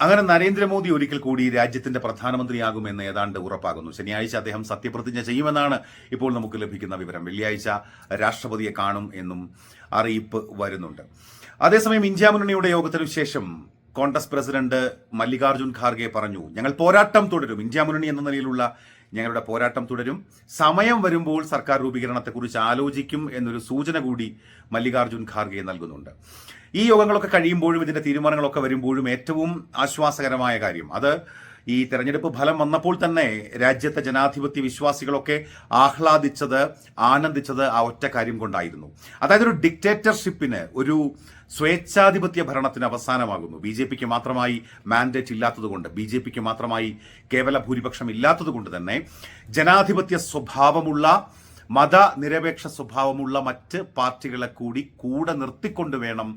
അങ്ങനെ നരേന്ദ്രമോദി ഒരിക്കൽ കൂടി രാജ്യത്തിന്റെ പ്രധാനമന്ത്രിയാകുമെന്ന് ഏതാണ്ട് ഉറപ്പാകുന്നു. ശനിയാഴ്ച അദ്ദേഹം സത്യപ്രതിജ്ഞ ചെയ്യുമെന്നാണ് ഇപ്പോൾ നമുക്ക് ലഭിക്കുന്ന വിവരം. വെള്ളിയാഴ്ച രാഷ്ട്രപതിയെ കാണും എന്നും അറിയിപ്പ് വരുന്നുണ്ട്. അതേസമയം ഇന്ത്യ മുന്നണിയുടെ യോഗത്തിനു ശേഷം കോൺഗ്രസ് പ്രസിഡന്റ് മല്ലികാർജുൻ ഖാർഗെ പറഞ്ഞു ഞങ്ങൾ പോരാട്ടം തുടരും. ഇന്ത്യ മുന്നണി എന്ന നിലയിലുള്ള ഞങ്ങളുടെ പോരാട്ടം തുടരും. സമയം വരുമ്പോൾ സർക്കാർ രൂപീകരണത്തെക്കുറിച്ച് ആലോചിക്കും എന്നൊരു സൂചന കൂടി മല്ലികാർജുൻ ഖാർഗെ നൽകുന്നുണ്ട്. ഈ യോഗങ്ങളൊക്കെ കഴിയുമ്പോഴും ഇതിന്റെ തീരുമാനങ്ങളൊക്കെ വരുമ്പോഴും ഏറ്റവും ആശ്വാസകരമായ കാര്യം അത് ഈ തെരഞ്ഞെടുപ്പ് ഫലം വന്നപ്പോൾ തന്നെ രാജ്യത്തെ ജനാധിപത്യ വിശ്വാസികളൊക്കെ ആഹ്ലാദിച്ചത് ആനന്ദിച്ചത് ആ ഒറ്റ കാര്യം കൊണ്ടായിരുന്നു. അതായത് ഒരു ഡിക്റ്റേറ്റർഷിപ്പിന് ഒരു സ്വേച്ഛാധിപത്യ ഭരണത്തിന് അവസാനമാകുന്നു. ബി ജെ പിക്ക് മാത്രമായി മാൻഡേറ്റ് ഇല്ലാത്തതുകൊണ്ട് ബി ജെ പിക്ക് മാത്രമായി കേവല ഭൂരിപക്ഷം ഇല്ലാത്തതുകൊണ്ട് തന്നെ ജനാധിപത്യ സ്വഭാവമുള്ള മതനിരപേക്ഷ സ്വഭാവമുള്ള മറ്റ് പാർട്ടികളെ കൂടി കൂടെ നിർത്തിക്കൊണ്ട് വേണം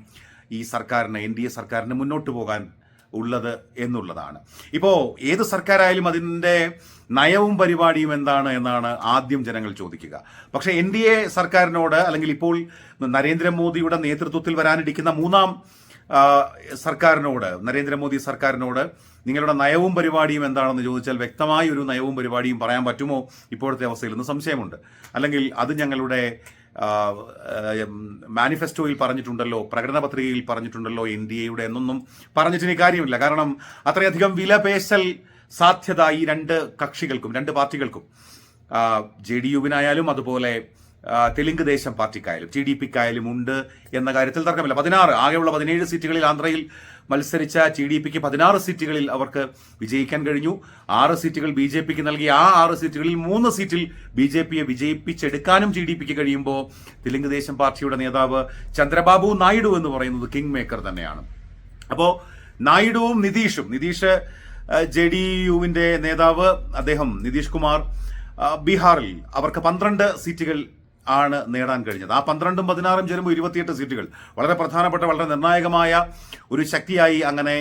ഈ സർക്കാരിന് എൻ ഡി എ സർക്കാരിന് മുന്നോട്ട് പോകാൻ ഉള്ളത് എന്നുള്ളതാണ്. ഇപ്പോൾ ഏത് സർക്കാരായാലും അതിന്റെ നയവും പരിപാടിയും എന്താണ് എന്നാണ് ആദ്യം ജനങ്ങൾ ചോദിക്കുക. പക്ഷേ എൻ ഡി എ സർക്കാരിനോട് അല്ലെങ്കിൽ ഇപ്പോൾ നരേന്ദ്രമോദിയുടെ നേതൃത്വത്തിൽ വരാനിരിക്കുന്ന മൂന്നാം സർക്കാരിനോട് നരേന്ദ്രമോദി സർക്കാരിനോട് നിങ്ങളുടെ നയവും പരിപാടിയും എന്താണെന്ന് ചോദിച്ചാൽ വ്യക്തമായ ഒരു നയവും പരിപാടിയും പറയാൻ പറ്റുമോ? ഇപ്പോഴത്തെ അവസ്ഥയിൽ നിന്ന് സംശയമുണ്ട്. അല്ലെങ്കിൽ അത് ഞങ്ങളുടെ മാനിഫെസ്റ്റോയിൽ പറഞ്ഞിട്ടുണ്ടല്ലോ പ്രകടന പത്രികയിൽ പറഞ്ഞിട്ടുണ്ടല്ലോ എൻ ഡി എയുടെ എന്നൊന്നും പറഞ്ഞിട്ടിനി കാര്യമില്ല. കാരണം അത്രയധികം വിലപേശൽ സാധ്യത ഈ രണ്ട് കക്ഷികൾക്കും രണ്ട് പാർട്ടികൾക്കും. ജെ ഡി യുവിനായാലും അതുപോലെ തെലുങ്ക് ദേശം പാർട്ടിക്കായാലും ടി ഡി പിക്കായാലും ഉണ്ട് എന്ന കാര്യത്തിൽ തർക്കമില്ല. പതിനാറ് ആകെയുള്ള പതിനേഴ് സീറ്റുകളിൽ ആന്ധ്രയിൽ മത്സരിച്ച ടി ഡി പിക്ക് പതിനാറ് സീറ്റുകളിൽ അവർക്ക് വിജയിക്കാൻ കഴിഞ്ഞു. ആറ് സീറ്റുകൾ ബി ജെ പിക്ക് നൽകി. ആ ആറ് സീറ്റുകളിൽ മൂന്ന് സീറ്റിൽ ബി ജെ പിയെ വിജയിപ്പിച്ചെടുക്കാനും ടി ഡി പിക്ക് കഴിയുമ്പോൾ തെലുങ്ക് ദേശം പാർട്ടിയുടെ നേതാവ് ചന്ദ്രബാബു നായിഡു എന്ന് പറയുന്നത് കിങ് മേക്കർ തന്നെയാണ്. അപ്പോൾ നായിഡുവും നിതീഷും. നിതീഷ് ജെ ഡി യുവിന്റെ നേതാവ് അദ്ദേഹം നിതീഷ് കുമാർ ബീഹാറിൽ അവർക്ക് പന്ത്രണ്ട് സീറ്റുകൾ ആണ് നേടാൻ കഴിഞ്ഞത്. ആ പന്ത്രണ്ടും പതിനാറും ചേരുമ്പോൾ ഇരുപത്തിയെട്ട് സീറ്റുകൾ. വളരെ പ്രധാനപ്പെട്ട വളരെ നിർണായകമായ ഒരു ശക്തിയായി അങ്ങനെ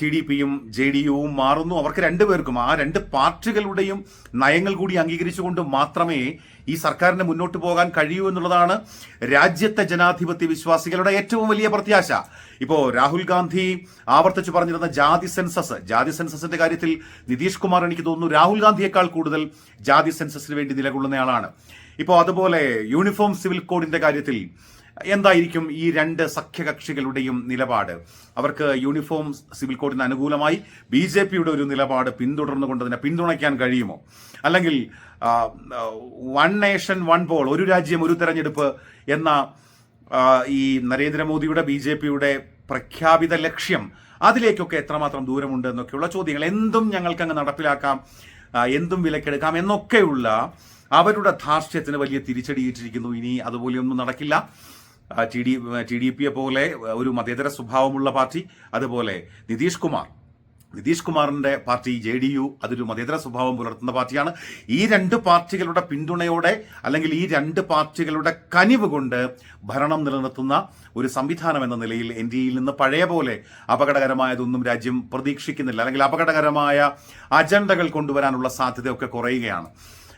ടി ഡി പിയും ജെ ഡി യുവും മാറുന്നു. അവർക്ക് രണ്ടുപേർക്കും ആ രണ്ട് പാർട്ടികളുടെയും നയങ്ങൾ കൂടി അംഗീകരിച്ചുകൊണ്ട് മാത്രമേ ഈ സർക്കാരിന് മുന്നോട്ട് പോകാൻ കഴിയൂ എന്നുള്ളതാണ് രാജ്യത്തെ ജനാധിപത്യ വിശ്വാസികളുടെ ഏറ്റവും വലിയ പ്രത്യാശ. ഇപ്പോൾ രാഹുൽ ഗാന്ധി ആവർത്തിച്ച് പറഞ്ഞിരുന്ന ജാതി സെൻസസ് ജാതി സെൻസസിന്റെ കാര്യത്തിൽ നിതീഷ് കുമാർ എനിക്ക് തോന്നുന്നു രാഹുൽ ഗാന്ധിയേക്കാൾ കൂടുതൽ ജാതി സെൻസസിന് വേണ്ടി നിലകൊള്ളുന്നയാളാണ്. ഇപ്പോൾ അതുപോലെ യൂണിഫോം സിവിൽ കോഡിന്റെ കാര്യത്തിൽ എന്തായിരിക്കും ഈ രണ്ട് സഖ്യകക്ഷികളുടെയും നിലപാട്? അവർക്ക് യൂണിഫോം സിവിൽ കോഡിന് അനുകൂലമായി ബി ജെ പിയുടെ ഒരു നിലപാട് പിന്തുടർന്നുകൊണ്ട് അതിനെ പിന്തുണയ്ക്കാൻ കഴിയുമോ? അല്ലെങ്കിൽ വൺ നേഷൻ വൺ പോൾ ഒരു രാജ്യം ഒരു തെരഞ്ഞെടുപ്പ് എന്ന ഈ നരേന്ദ്രമോദിയുടെ ബി ജെ പിയുടെ പ്രഖ്യാപിത ലക്ഷ്യം അതിലേക്കൊക്കെ എത്രമാത്രം ദൂരമുണ്ട് എന്നൊക്കെയുള്ള ചോദ്യങ്ങൾ എന്തും ഞങ്ങൾക്കങ്ങ് നടപ്പിലാക്കാം എന്തും വിലക്കെടുക്കാം എന്നൊക്കെയുള്ള അവരുടെ ധാർഷ്ട്യത്തിന് വലിയ തിരിച്ചടിയിട്ടിരിക്കുന്നു ഇനി അതുപോലെയൊന്നും നടക്കില്ല. ടി ഡി ടി ഡി പിയെ പോലെ ഒരു മതേതര സ്വഭാവമുള്ള പാർട്ടി അതുപോലെ നിതീഷ് കുമാർ. നിതീഷ് കുമാറിന്റെ പാർട്ടി ജെ ഡി യു അതൊരു മതേതര സ്വഭാവം പുലർത്തുന്ന പാർട്ടിയാണ്. ഈ രണ്ട് പാർട്ടികളുടെ പിന്തുണയോടെ അല്ലെങ്കിൽ ഈ രണ്ട് പാർട്ടികളുടെ കനിവ് കൊണ്ട് ഭരണം നിലനിർത്തുന്ന ഒരു സംവിധാനം എന്ന നിലയിൽ എൻ ഡി നിന്ന് പഴയ പോലെ അപകടകരമായതൊന്നും രാജ്യം പ്രതീക്ഷിക്കുന്നില്ല. അല്ലെങ്കിൽ അപകടകരമായ അജണ്ടകൾ കൊണ്ടുവരാനുള്ള സാധ്യതയൊക്കെ കുറയുകയാണ്.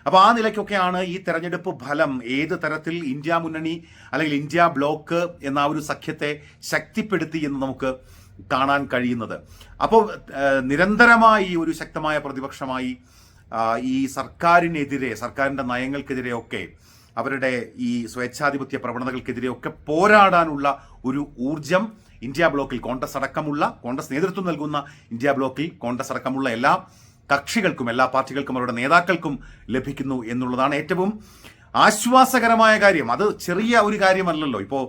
അപ്പോൾ ആ നിലയ്ക്കൊക്കെയാണ് ഈ തെരഞ്ഞെടുപ്പ് ഫലം. ഏത് തരത്തിൽ ഇന്ത്യ മുന്നണി അല്ലെങ്കിൽ ഇന്ത്യ ബ്ലോക്ക് എന്ന ആ ഒരു സഖ്യത്തെ ശക്തിപ്പെടുത്തി എന്ന് നമുക്ക് കാണാൻ കഴിയുന്നത്. അപ്പോൾ നിരന്തരമായി ഒരു ശക്തമായ പ്രതിപക്ഷമായി ഈ സർക്കാരിനെതിരെ സർക്കാരിന്റെ നയങ്ങൾക്കെതിരെ ഒക്കെ അവരുടെ ഈ സ്വേച്ഛാധിപത്യ പ്രവണതകൾക്കെതിരെയൊക്കെ പോരാടാനുള്ള ഒരു ഊർജം ഇന്ത്യ ബ്ലോക്കിൽ കോൺഗ്രസ് അടക്കമുള്ള കോൺഗ്രസ് നേതൃത്വം നൽകുന്ന ഇന്ത്യ ബ്ലോക്കിൽ കോൺഗ്രസ് അടക്കമുള്ള എല്ലാ കക്ഷികൾക്കും എല്ലാ പാർട്ടികൾക്കും അവരുടെ നേതാക്കൾക്കും ലഭിക്കുന്നു എന്നുള്ളതാണ് ഏറ്റവും ആശ്വാസകരമായ കാര്യം. അത് ചെറിയ ഒരു കാര്യമല്ലല്ലോ. ഇപ്പോൾ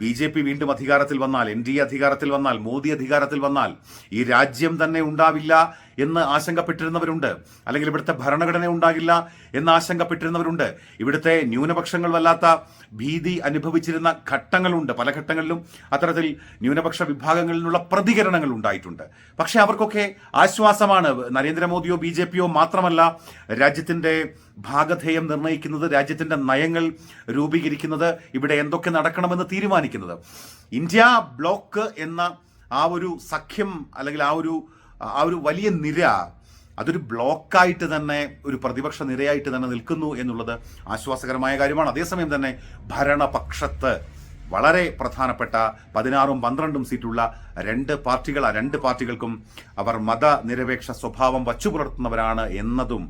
ബി ജെ പി വീണ്ടും അധികാരത്തിൽ വന്നാൽ എൻ ഡി എ അധികാരത്തിൽ വന്നാൽ മോദി അധികാരത്തിൽ വന്നാൽ ഈ രാജ്യം തന്നെ ഉണ്ടാവില്ല എന്ന് ആശങ്കപ്പെട്ടിരുന്നവരുണ്ട്. അല്ലെങ്കിൽ ഇവിടുത്തെ ഭരണഘടന ഉണ്ടാകില്ല എന്ന് ആശങ്കപ്പെട്ടിരുന്നവരുണ്ട്. ഇവിടുത്തെ ന്യൂനപക്ഷങ്ങൾ വല്ലാത്ത ഭീതി അനുഭവിച്ചിരുന്ന ഘട്ടങ്ങളുണ്ട്. പല ഘട്ടങ്ങളിലും അത്തരത്തിൽ ന്യൂനപക്ഷ വിഭാഗങ്ങളിൽ നിന്നുള്ള പ്രതികരണങ്ങൾ ഉണ്ടായിട്ടുണ്ട്. പക്ഷെ അവർക്കൊക്കെ ആശ്വാസമാണ്. നരേന്ദ്രമോദിയോ ബി ജെ പിയോ മാത്രമല്ല രാജ്യത്തിന്റെ ഭാഗധേയം നിർണയിക്കുന്നത് രാജ്യത്തിന്റെ നയങ്ങൾ രൂപീകരിക്കുന്നത്. ഇവിടെ എന്തൊക്കെ നടക്കണമെന്ന് തീരുമാനിക്കുന്നത്. ഇന്ത്യ ബ്ലോക്ക് എന്ന ആ ഒരു സഖ്യം അല്ലെങ്കിൽ ആ ഒരു ആ ഒരു വലിയ നിര അതൊരു ബ്ലോക്കായിട്ട് തന്നെ ഒരു പ്രതിപക്ഷ നിരയായിട്ട് തന്നെ നിൽക്കുന്നു എന്നുള്ളത് ആശ്വാസകരമായ കാര്യമാണ്. അതേസമയം തന്നെ ഭരണപക്ഷത്ത് വളരെ പ്രധാനപ്പെട്ട പതിനാറും പന്ത്രണ്ടും സീറ്റുള്ള രണ്ട് പാർട്ടികൾ ആ രണ്ട് പാർട്ടികൾക്കും അവർ മതനിരപേക്ഷ സ്വഭാവം വച്ചു പുലർത്തുന്നവരാണ് എന്നതും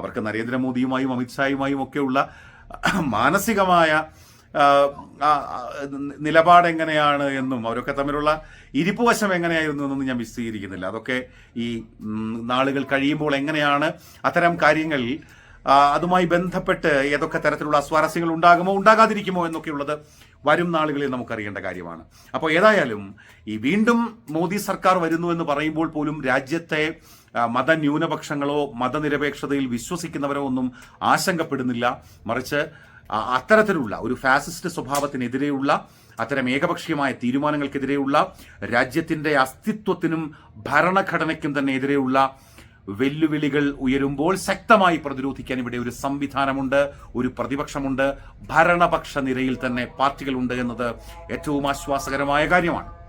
അവർക്ക് നരേന്ദ്രമോദിയുമായും അമിത്ഷായുമായും ഒക്കെയുള്ള മാനസികമായ നിലപാട് എങ്ങനെയാണ് എന്നും അവരൊക്കെ തമ്മിലുള്ള ഇരിപ്പ് വശം എങ്ങനെയായിരുന്നു എന്നൊന്നും ഞാൻ വിശദീകരിക്കുന്നില്ല. അതൊക്കെ ഈ നാളുകൾ കഴിയുമ്പോൾ എങ്ങനെയാണ് അത്തരം കാര്യങ്ങളിൽ അതുമായി ബന്ധപ്പെട്ട് ഏതൊക്കെ തരത്തിലുള്ള സ്വാരസ്യങ്ങൾ ഉണ്ടാകുമോ ഉണ്ടാകാതിരിക്കുമോ എന്നൊക്കെയുള്ളത് വരും നാളുകളിൽ നമുക്കറിയേണ്ട കാര്യമാണ്. അപ്പോൾ ഏതായാലും ഈ വീണ്ടും മോദി സർക്കാർ വരുന്നു എന്ന് പറയുമ്പോൾ പോലും രാജ്യത്തെ മതന്യൂനപക്ഷങ്ങളോ മതനിരപേക്ഷതയിൽ വിശ്വസിക്കുന്നവരോ ഒന്നും ആശങ്കപ്പെടുന്നില്ല. മറിച്ച് അത്തരത്തിലുള്ള ഒരു ഫാസിസ്റ്റ് സ്വഭാവത്തിനെതിരെയുള്ള അത്തരം ഏകപക്ഷീയമായ തീരുമാനങ്ങൾക്കെതിരെയുള്ള രാജ്യത്തിന്റെ അസ്തിത്വത്തിനും ഭരണഘടനയ്ക്കും തന്നെ എതിരെയുള്ള വെല്ലുവിളികൾ ഉയരുമ്പോൾ ശക്തമായി പ്രതിരോധിക്കാൻ ഇവിടെ ഒരു സംവിധാനമുണ്ട് ഒരു പ്രതിപക്ഷമുണ്ട്. ഭരണപക്ഷ നിരയിൽ തന്നെ പാർട്ടികളുണ്ട് എന്നത് ഏറ്റവും ആശ്വാസകരമായ കാര്യമാണ്.